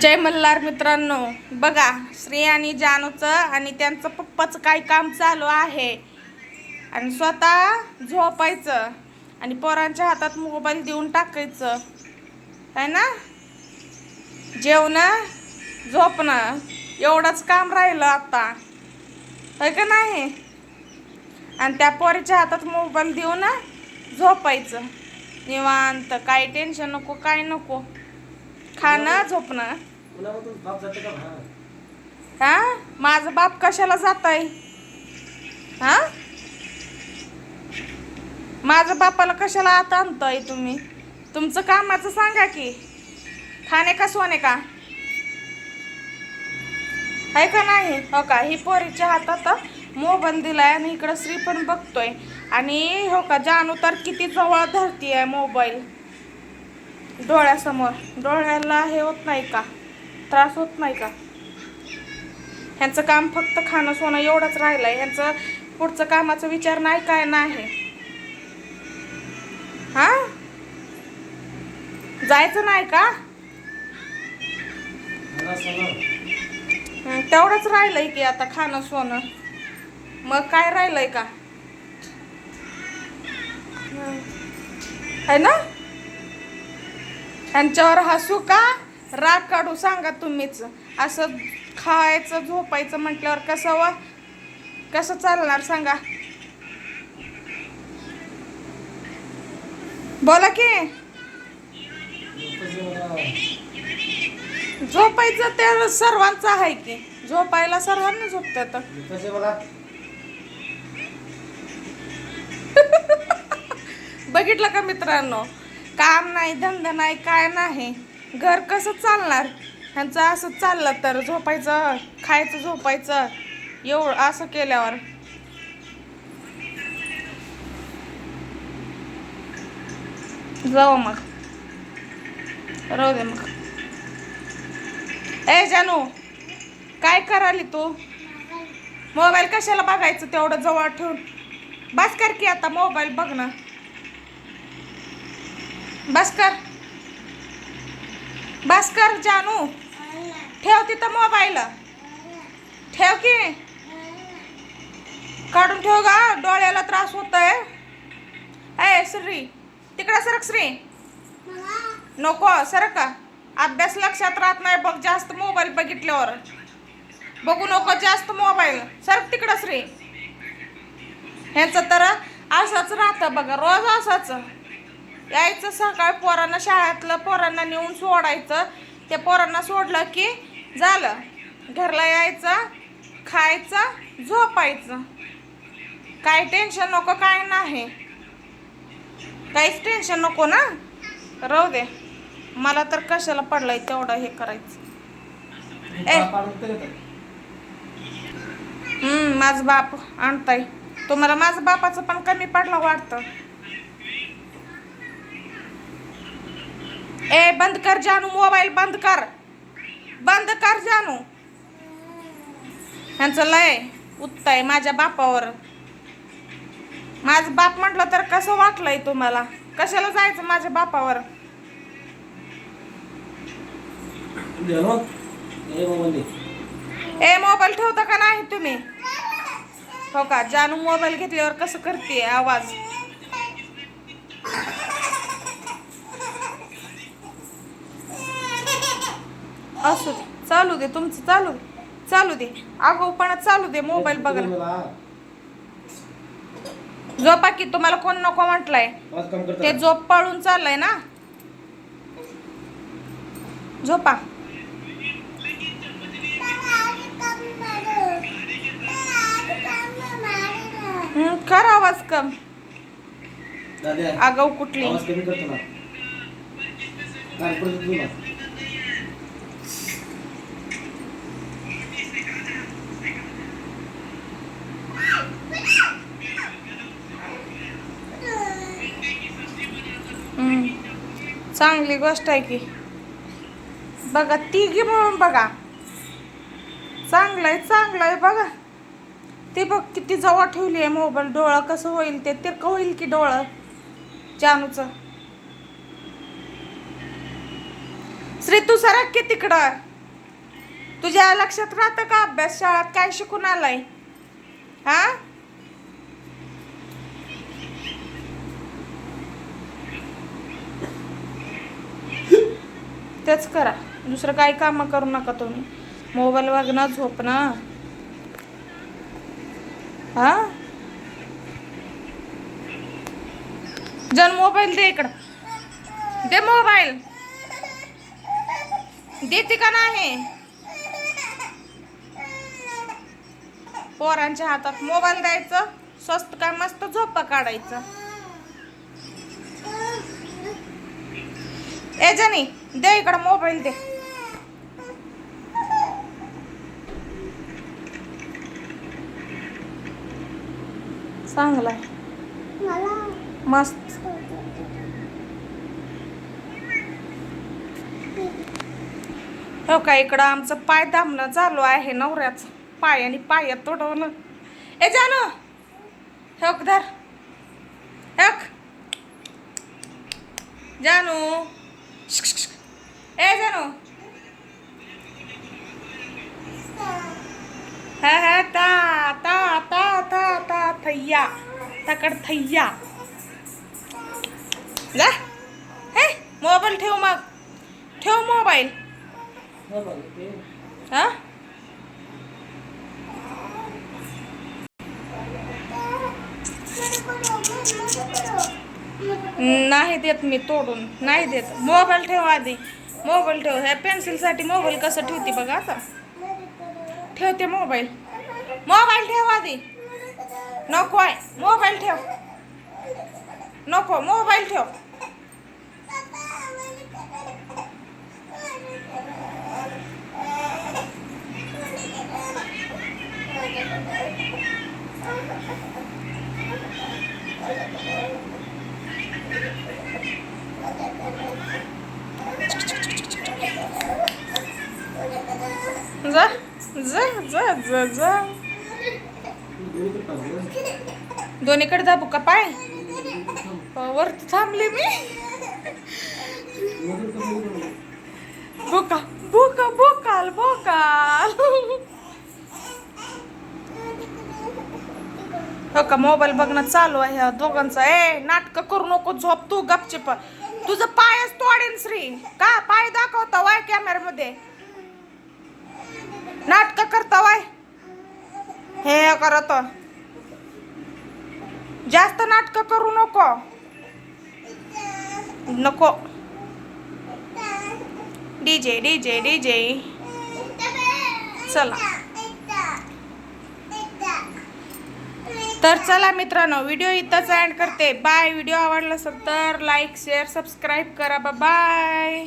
जय मल्हार मित्रांनो. बघा श्री आणि जानूचं आणि त्यांचं पप्पाचं काय काम चालू आहे. आणि स्वतः झोपायचं आणि पोरांच्या हातात मोबाईल देऊन टाकायचं. आहे ना? जेवणं झोपणं एवढंच काम राहिलं आता. होय का नाही? आणि त्या पोरीच्या हातात मोबाईल देऊन झोपायचं. निवांत काही टेन्शन नको काय नको. खाणं झोपणं. हा? माझा बाप कशाला जात आहे हा? माझ्या बापाला कशाला आता आणताय तुम्ही? तुमचं कामाचं सांगा की. खाणे का सोने का? आहे का नाही? हो का? ही पोरीच्या हातात मोबाईल दिलाय आणि इकडं श्री पण बघतोय. आणि हो का जानू तर किती जवळ धरती आहे मोबाईल. डोळ्यासमोर. डोळ्याला हे होत नाही का? त्रास होत नाही का? ह्यांचं काम फक्त खाणं सोनं एवढंच राहिलं आहे ह्यांचं पुढचं कामाचा विचार नाही काय नाही. हा? जायचं नाही का? तेवढंच राहिलंय की आता खाणं सोनं. मग काय राहिलंय का? है ना? ह्यांच्यावर हसू का? राग काढू सांगा तुम्हीच. असं खायचं झोपायचं म्हटल्यावर कसं व कसं चालणार सांगा? बोला की. झोपायचं ते सर्वांचं आहे की. झोपायला सर्वांना झोपतात. बघितलं का मित्रांनो? काम नाही धंदा नाही काय नाही. घर कसं चालणार? ह्यांचं असं चाललं तर झोपायचं खायचं झोपायचं. एवढं असं केल्यावर. जाऊ मग. राहू दे मग. ए जानू काय कराली तू? मोबाईल कशाला बघायचं तेवढं जवळ ठेवून? बस कर की आता मोबाईल बघ ना. बस कर बस कर जानू. ठेव तिथं मोबाईल. ठेव की. काढून ठेव गा डोळ्याला त्रास होत आहे ए श्री. तिकडं सरक श्री. नको सरक. का अभ्यास लक्षात राहत नाही बघ जास्त मोबाईल बघितल्यावर. बघू नको जास्त मोबाईल. सरक तिकडं श्री. ह्याचं तर असंच राहतं बघा रोज असंच. यायचं सकाळ पोरांना शाळेतलं पोरांना नेऊन सोडायचं. ते पोरांना सोडलं की झालं. घरला यायचं खायचं झोपायचं. काय टेन्शन नको काय नाही. काहीच टेन्शन नको ना? राहू दे. मला तर कशाला पडलाय तेवढं हे करायचं. ए. हम्म माझं बाप आणताय. तुम्हाला माझं बापाचं पण कमी पडलं वाटतं. ए बंद कर जानू मोबाईल बंद कर. बंद कर जानू. ह्यांचं लय उत्ताय माझ्या बापावर. माझं बाप म्हटलं तर कसं वाटलंय तुम्हाला? कशाला जायचं माझ्या बापावर? हो. ए मोबाईल ठेवता का नाही तुम्ही? हो का? जानू मोबाईल घेतल्यावर कसं करते आवाज? असू दे. चालू दे तुमचं चालू दे. चालू दे. आगाऊपणा चालू दे मोबाईल बघा. झोपा की तुम्हाला कोण नको म्हटलंय? ते? झोप पळून चाललंय ना? झोपा. हम्म, कर आवाज कम. आगाऊ कुठली आवाज कमी करतो ना कान पडत तू ना. हम्म. चांगली गोष्ट आहे की. बघा तिघी म्हणून बघा. चांगलं आहे चांगलं आहे बघा. ते बघ किती जवळ ठेवली आहे मोबाईल. डोळं कसं होईल ते तिरकं होईल की डोळं? जानूचं. श्री तू सरक की तिकडं. तुझ्या लक्षात राहतं का? अभ्यास शाळात काय शिकून आलाय? हा? तेच करा. दुसरं काही कामं करू नका तुम्ही. मोबाईल वागणं झोपणं हा? जन मोबाईल दे इकडं. दे मोबाईल. देते का नाही? पोरांच्या हातात मोबाईल द्यायचं स्वस्त काय मस्त झोपा काढायचं. ए जनी दे इकडं मोबाईल दे. चांगला मस्त. हो का इकडं आमचं पाय दामणं चालू आहे नवऱ्याचं. पाय आणि पाय तोडवणं. ए जानू हक धर. हक. जानू. ए जानू हा हा ता ता ता ता ता थैया तकड थैया जा हे मोबाईल ठेव मग ठेव मोबाईल हा नाही देत मी तोडून. नाही देत. मोबाईल ठेव आधी. मोबाईल ठेव. ह्या पेन्सिलसाठी मोबाईल कसं ठेवते बघा आता. ठेवते मोबाईल मोबाईल ठेव आधी. नको आहे. मोबाईल ठेव. नको. मोबाईल ठेव. जा जा जा. दोन्हीकडे दाबू का पाय? वरती थांबले मी. बोका बोका बोकाल बोकाल हो का मोबाईल बघणं चालू आहे ह्या दोघांचं. ए नाटक करू नको झोप तू गपचिप. तुझं पायच तोडेन श्री. का? पाय दाखवता वाय कॅमेऱ्यामध्ये नाटक करता वाय हे करत. जास्त नाटक करू नको. नको. DJ DJ DJ. चला. तर चला मित्रांनो व्हिडिओ इथंच एंड करते. बाय. व्हिडिओ आवडला असेल तर लाईक शेअर सबस्क्राईब करा. बाय